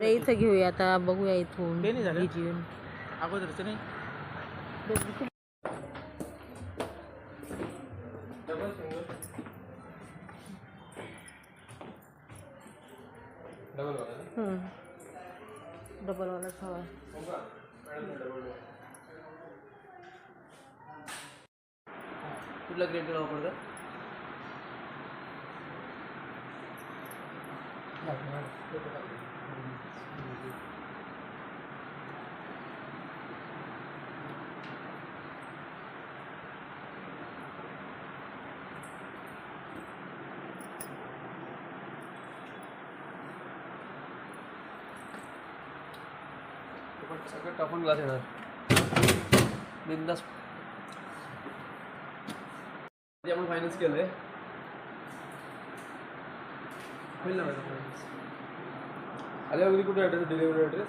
अरे इथं घेऊया. आता बघूया इथून. ते नाही झालं? अगोदरचं नाही? डबल वाला हवा कुठला ग्रेड पण सगळं टाकून ग्लास येणार. बिंदास. आपण फायनान्स केलंय. होईल ना माझा फायनान्स आल्या अगदी कुठे ॲड्रेस डिलिव्हरी ॲड्रेस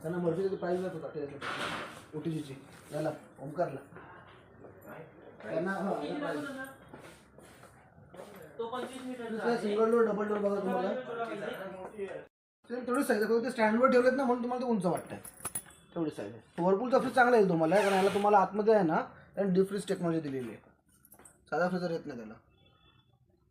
त्यांना मर्जी प्राईज जात होता ओ टी जीची याला ओमकारला त्यांना हा, यांना price. दुसरा सिंगल डोर डबल डोर बघा तुम्हाला ते तेवढी साईज आहे. ते स्टँडवर ठेवलेत ना म्हणून तुम्हाला ते उंच वाटतंय. तेवढी साईज आहे. व्हर्पूलचा फ्रीज चांगला येईल तुम्हाला कारण याला तुम्हाला आतमध्ये आहे ना त्याने डीप फ्रीज टेक्नॉलॉजी दिलेली आहे. साधा फ्रीजर येत नाही त्याला.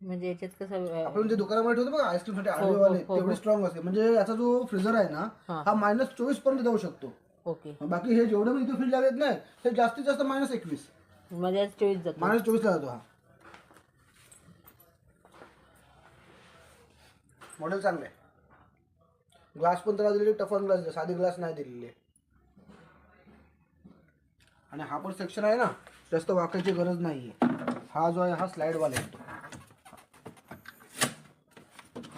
म्हणजे याच्यात कसं आपण जे दुकानामध्ये ठेवतो बघा आईस्क्रीमसाठी हो, आडवेवाले हो, हो. तेवढी स्ट्रॉंग असते. म्हणजे याचा जो फ्रीजर आहे ना हा. हा मायनस चोवीसपर्यंत जाऊ शकतो. ओके. बाकी हे जेवढे मी इथे फ्रीज लागत नाही हे जास्तीत जास्त मायनस एकवीस. आज चोवीस जातो. मायनस चोवीसला जातो हा. मॉडेल चांगलं आहे. ग्लास पण त्याला दिलेली टफन ग्लास साधी ग्लास नाही दिलेली. आणि हा पण सेक्शन आहे ना जास्त वाकायची गरज नाही आहे हा जो आहे हा स्लाईडवाला येतो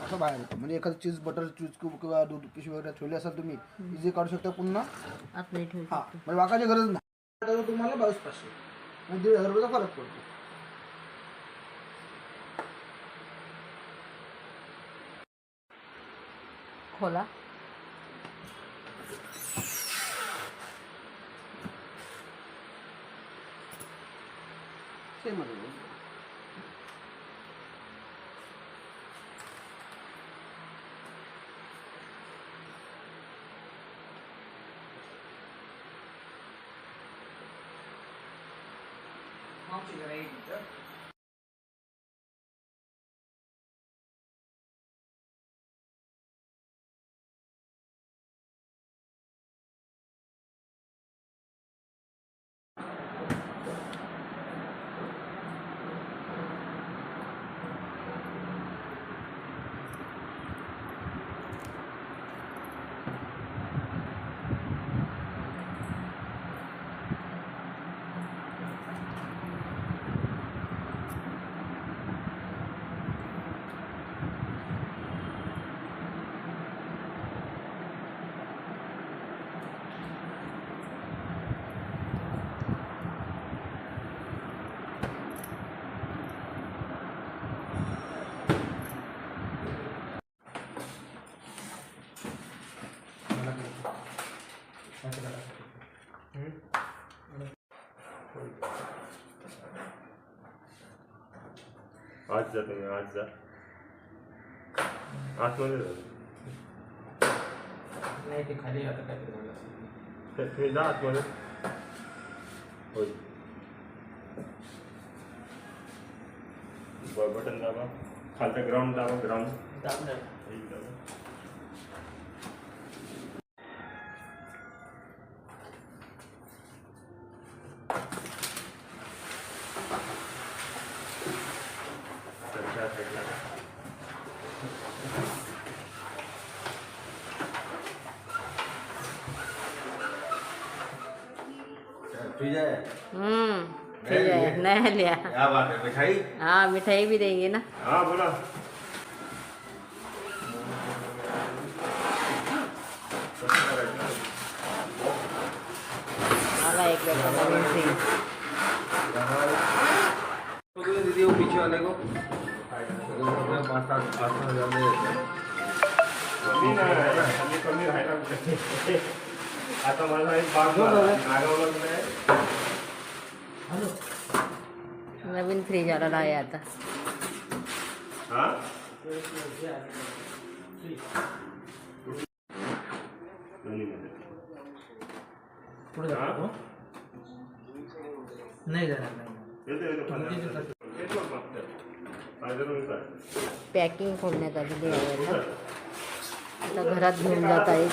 असं बाहेर येतो. म्हणजे एखादं चीज बटर चीज क्यूब किंवा दूध पिशवी वगैरे ठेवली असाल तुम्ही इझी काढू शकता पुन्हा. हा. म्हणजे वाकायची गरज नाही. तुम्हाला बावीस पाचशे. म्हणजे दीड हजार रुपयाचा फरक पडतो. खोला. सेम आहे आज जा तुम्ही आज जा आतमध्ये जा नाही ते खाली आता काहीतरी झालं असेल. तर तुम्ही जा आतमध्ये होय ब- बटन दाबा खालचं ग्राउंड दाबा ग्राउंड दाबलं. दाबा अच्छा, अच्छा, अच्छा. फ्रिज है हम्म ठीक है नया लिया। क्या बात है मिठाई? हाँ मिठाई भी देंगे ना। हा बोला? आला एक दीदी वो पीछे वाले को। पाँच सात पाँच सात हजार दे देते हैं। कमी नाही कमी कमी राहायला पाहिजे. आता मला एक बाग नागावला नाही नवीन फ्रीज आलेला आहे आता. हा? दोन्हीमध्ये. पुढे जातो नाही जाणार नाही येतो, येतो, पंधरा मिनिटात. येतो मागच्या. माझ्या रूम काय? पॅकिंग खोलण्यात आलेली आहे आता. आता घरात घेऊन जात आहेत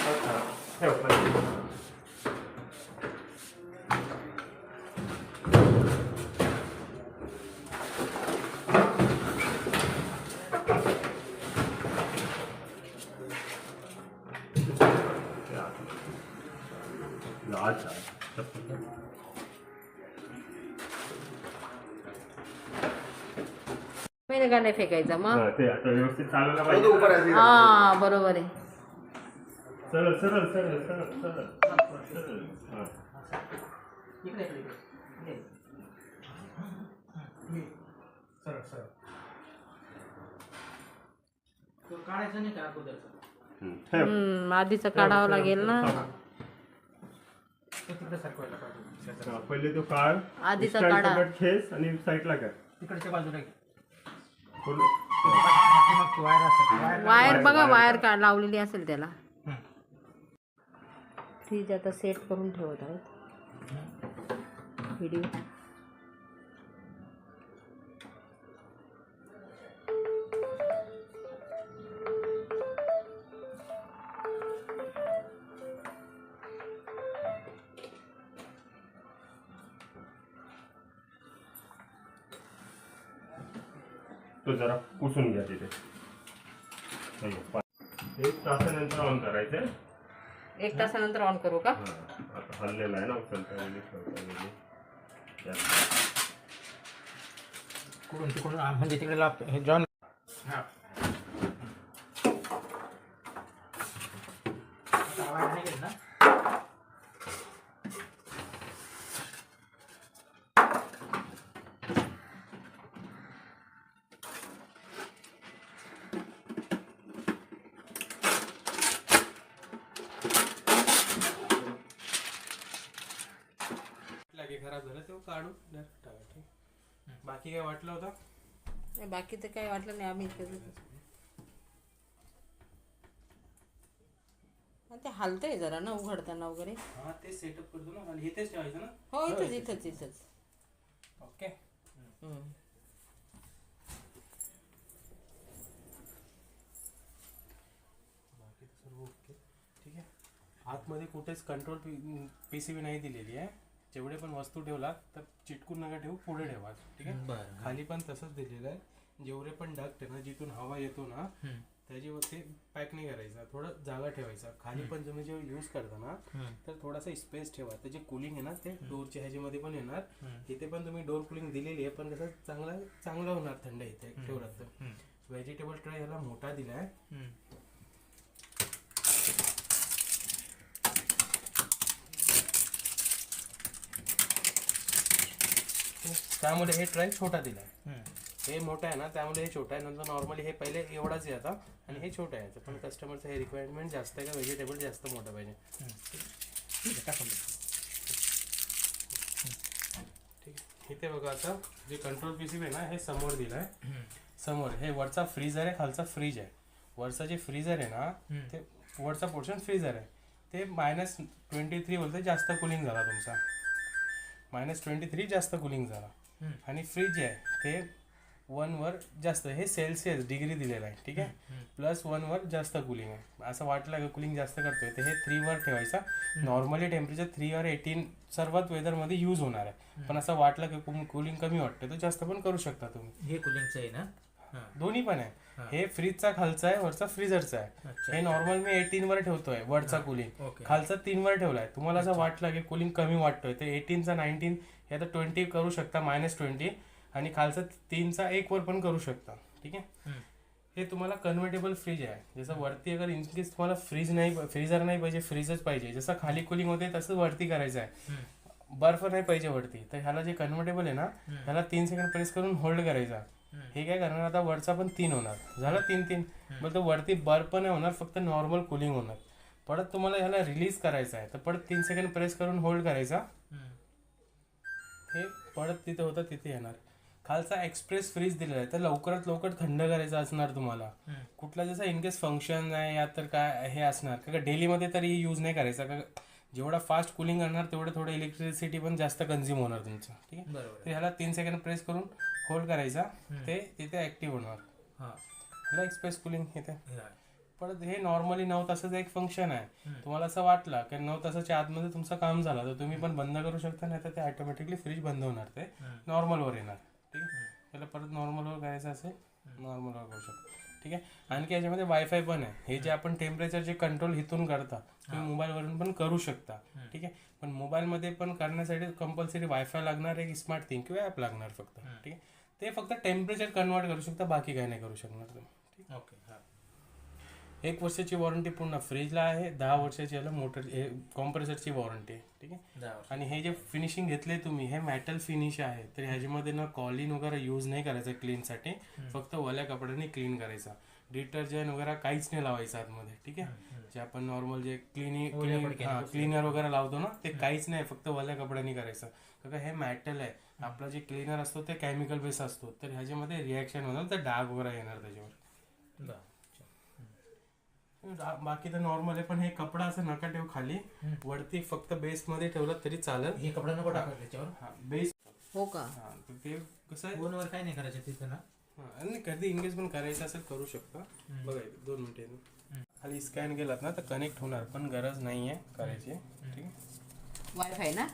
मी का नाही फेकायचा मग हा, ते आता व्यवस्थित पाहिजे ही हा बरोबर आहे सरळ सरळ सरळ सरळ सरळ सरळ हा. इकडे इकडे इकडे. ये. सरळ सरळ तो काढायचा नाही का अगोदरचा हम्म. ठेव. हम्म, आधीचं काढावं लागेल ना तो तिकडे सरकवायला पाहिजे हा, पहिले तो काढ आधीचा काढा. खेच आणि साईडला कर तिकडच्या बाजूला घे. पाठीमागची वायर असेल वायर वायर बघा वायर. का लावलेली असेल त्याला. फ्रीज आता सेट करून ठेवत आहेत. व्हिडिओ तो जरा पुसून घ्या तिथे. एक तासानंतर ऑन करायचं एक तासानंतर ऑन करू का? हा आता हल्लेला आहे ना उचलता ठेवता कुठून तिकडून म्हणजे तिकडे हे जॉन हा. आता नाही ना? खराब झालं तेव्हा काढून direct टाका, ठीक बाकी काय वाटलं होतं? नाही, बाकी तर काही वाटलं नाही आम्ही आणि ते हलतंय जरा ना उघडताना वगैरे. हा तेच सेटअप करतो ना आणि इथेच ठेवायचं ना? हो इथंच इथंच. इथंच ओके. हम्म. बाकी तर सर्व ओके. ठीक आहे. आतमध्ये कुठेच कंट्रोल पी सी बी नाही दिलेली आहे. जेवढे पण वस्तू ठेवला तर चिटकून नका ठेवू पुढे ठेवा. ठीक आहे? खाली पण तसंच दिलेलं आहे. जेवढे पण आहे ना जिथून हवा येतो ना त्याच्यावरती पॅक नाही करायचा. थोडं जागा ठेवायचा. खाली पण तुम्ही जेव्हा यूज करता ना तर थोडासा स्पेस ठेवा. त्याचे कुलिंग आहे ना ते डोरच्या ह्याच्यामध्ये पण येणार. इथे पण तुम्ही डोर कुलिंग दिलेली आहे पण कसं चांगला चांगला होणार थंड इथे ठेवलात तर. व्हेजिटेबल ट्राय ह्याला मोठा दिलाय. त्यामुळे हे ट्राय छोटा दिलाय हे मोठं आहे ना त्यामुळे हे छोटं आहे. नंतर नॉर्मली हे पहिले एवढाच आहे आता आणि हे छोटं आहे याचं. पण कस्टमरचं हे रिक्वायरमेंट जास्त आहे का व्हेजिटेबल जास्त मोठं पाहिजे? ठीक आहे इथे बघा आता जे कंट्रोल पीसी आहे ना हे समोर दिलंय. समोर हे वरचा फ्रीजर आहे खालचा फ्रीज आहे. वरचा जे फ्रीजर आहे ना ते वरचा पोर्शन फ्रीजर आहे. ते मायनस ट्वेंटी थ्री बोलते जास्त कुलिंग झाला तुमचा. मायनस ट्वेंटी थ्री जास्त कुलिंग झाला. आणि फ्रीज जे आहे ते वन वर जास्त हे सेल्सिअस डिग्री दिलेलं आहे ठीक आहे? प्लस वन वर जास्त कुलिंग आहे. असं वाटलं की कुलिंग जास्त करतोय तर हे थ्री वर ठेवायचा. नॉर्मली टेम्परेचर थ्री और एटीन सर्वात वेदरमध्ये यूज होणार आहे. पण असं वाटलं की कुलिंग कमी वाटतं तर जास्त पण करू शकता तुम्ही. हे कुलिंगचं आहे ना? दोन्ही पण आहे. हे. फ्रीजचा खालचा आहे वरचा फ्रीजरचा आहे. हे नॉर्मल मी एटीन वर ठेवतोय वरचा कुलिंग. खालचा तीन वर ठेवलाय. तुम्हाला असं वाटलं की कुलिंग कमी वाटतोय. ते एटीनचा नाईन्टीन हे आता ट्वेंटी करू शकता मायनस ट्वेंटी आणि खालचा तीनचा एक वर पण करू शकता. ठीक आहे? हे तुम्हाला कन्व्हर्टेबल फ्रीज आहे. जसं वरती अगर इन केस तुम्हाला फ्रीज नाही फ्रीजर नाही पाहिजे फ्रीजच पाहिजे. जसं खाली कुलिंग होते तसंच वरती करायचं आहे. बर्फ नाही पाहिजे वरती. तर ह्याला जे कन्व्हर्टेबल आहे ना ह्याला तीन सेकंड प्रेस करून होल्ड करायचा. हे काय करणार? आता वरचा पण तीन होणार. झालं तीन तीन. मग तो वरती बर्फ नाही होणार फक्त नॉर्मल कुलिंग होणार. परत तुम्हाला ह्याला रिलीज करायचं आहे. तर परत तीन सेकंड प्रेस करून होल्ड करायचा. हे पडत तिथे होतं तिथे येणार. खालचा एक्सप्रेस फ्रीज दिलेला आहे. तर लवकरात लवकर थंड करायचं असणार तुम्हाला. कुठला जसं इनकेस फंक्शन आहे या तर काय हे असणार. का डेलीमध्ये तरी यूज नाही करायचा. का जेवढा फास्ट कुलिंग करणार तेवढं थोडं इलेक्ट्रिसिटी पण जास्त कन्झ्युम होणार तुमचं. ठीक आहे? बरोबर तर ह्याला तीन सेकंड प्रेस करून होल्ड करायचा ते तिथे ऍक्टिव्ह होणार. हां. एक्सप्रेस कुलिंग इथे. परत हे नॉर्मली नऊ तासाचं एक फंक्शन आहे. तुम्हाला असं वाटलं की नऊ तासाच्या आतमध्ये तुमचं काम झालं तर तुम्ही पण बंद करू शकता नाही तर ते ऑटोमॅटिकली फ्रीज बंद होणार ते नॉर्मलवर येणार. ठीक आहे? त्याला परत नॉर्मलवर करायचं असेल नॉर्मलवर करू शकता. ठीक आहे? आणखी याच्यामध्ये वायफाय पण आहे. हे जे आपण टेम्परेचरचे कंट्रोल इथून करता तुम्ही मोबाईलवरून पण करू शकता. ठीक आहे? पण मोबाईलमध्ये पण करण्यासाठी कंपल्सरी वायफाय लागणार एक स्मार्ट थिंग किंवा ॲप लागणार फक्त. ठीक आहे? ते फक्त टेम्परेचर कन्वर्ट करू शकता बाकी काही नाही करू शकणार तुम्ही. ठीक? ओके हां. एक वर्षाची वॉरंटी पूर्ण फ्रीजला आहे दहा वर्षाची याला मोटर हे कॉम्प्रेसरची वॉरंटी आहे. ठीक आहे? आणि हे जे फिनिशिंग घेतले तुम्ही हे मेटल फिनिश आहे. तर ह्याच्यामध्ये ना कॉलिन वगैरे यूज नाही करायचं क्लीनसाठी फक्त ओल्या कपड्याने क्लीन करायचा. डिटर्जंट वगैरे काहीच नाही लावायचं आतमध्ये. ठीक आहे? जे आपण नॉर्मल जे क्लिनिंग क्लिनर वगैरे लावतो ना ते काहीच नाही फक्त ओल्या कपड्याने करायचं. कारण हे मेटल आहे. आपला जे क्लिनर असतो ते केमिकल बेस असतो. तर ह्याच्यामध्ये रिॲक्शन होणार तर डाग वगैरे येणार त्याच्यावर. बाकी तर नॉर्मल आहे पण हे कपडा असं नका ठेव खाली. वरती फक्त बेस मध्ये ठेवलं तरी चालेल. हे कपडा नको टाकायला त्याच्यावर. हा बेस हो का? हा ते कसं आहे? फोनवर काय नाही करायचं तिथं ना? हा, आणि कधी इंगेज पण करायचं असेल करू शकता. बघा दोन मिनिटे खाली स्कॅन केलात ना तर कनेक्ट होणार पण गरज नाहीये करायची. ठीक आहे? वायफाय ना.